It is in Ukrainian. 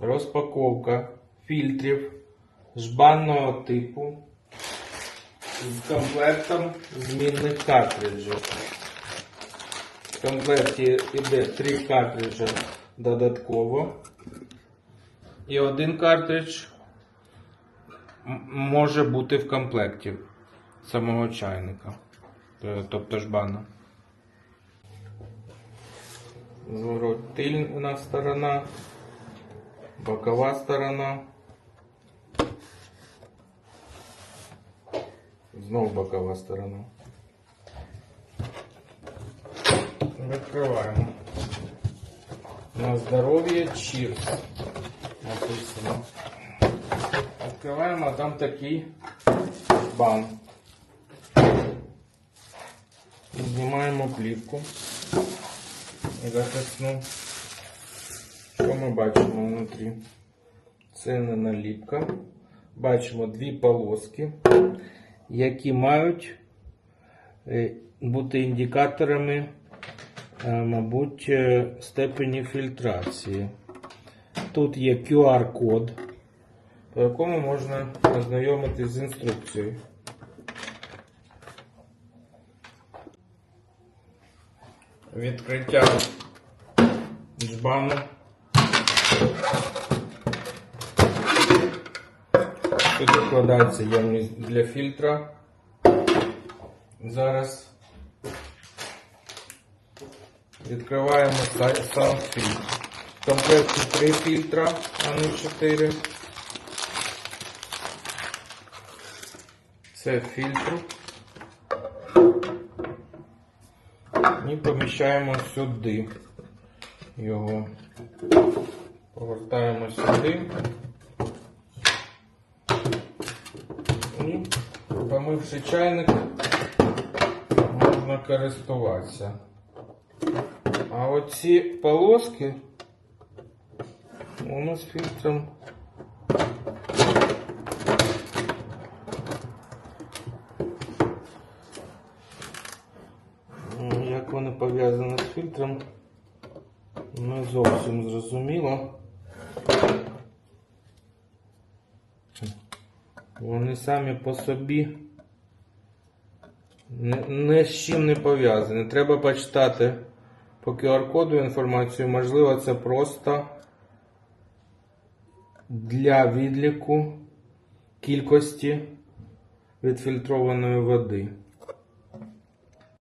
розпаковка фільтрів жбанного типу з комплектом змінних картриджів. В комплекті йде три картриджі додатково. І один картридж може бути в комплекті самого чайника, е, тобто жбана. Зворотильна сторона, бокова сторона. Знову бокова сторона. Відкриваємо. На здоров'я чірс. Написано. Відкриваємо, а там такий бан. Знімаємо плівку. Захисну. Що ми бачимо внутрі? Це не наліпка. Бачимо дві полоски, які мають е, бути індикаторами, е, мабуть, е, степені фільтрації. Тут є QR-код, по якому можна ознайомитись з інструкцією. Відкриття джбану. Тут викладається ємність для фільтра. Зараз відкриваємо сам фільтр. В комплекті три фільтра, а не чотири. Це фільтр. І поміщаємо сюди його. Повертаємо сюди. І помивши чайник, можна користуватися. А оці полоски у нас фільтром Як вони пов'язані з фільтром, не зовсім зрозуміло. Вони самі по собі не з чим не пов'язані. Треба почитати по QR-коду інформацію. Можливо, це просто для відліку кількості відфільтрованої води.